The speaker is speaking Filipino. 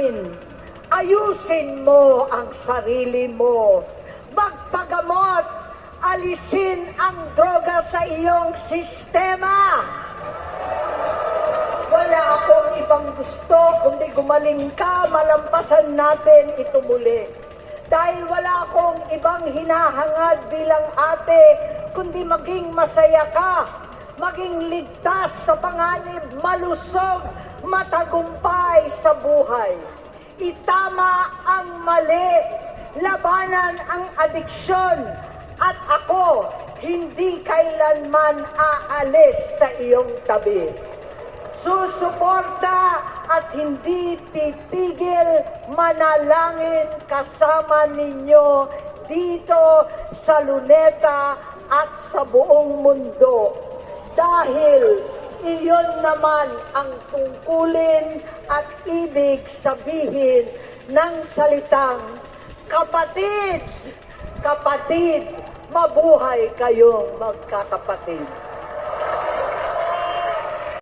amin. Ayusin mo ang sarili mo. Magpagamot. Alisin ang droga sa iyong sistema. Wala akong ibang gusto kundi gumaling ka, malampasan natin ito muli. Dahil wala akong ibang hinahangad bilang ate, kundi maging masaya ka, maging ligtas sa panganib, malusog, matagumpay buhay. Itama ang mali, labanan ang adiksyon, at ako hindi kailanman aalis sa iyong tabi susuporta at hindi titigil manalangin kasama ninyo dito sa Luneta at sa buong mundo. Dahil iyon naman ang tungkulin at ibig sabihin ng salitang kapatid, kapatid, mabuhay kayong magkakapatid.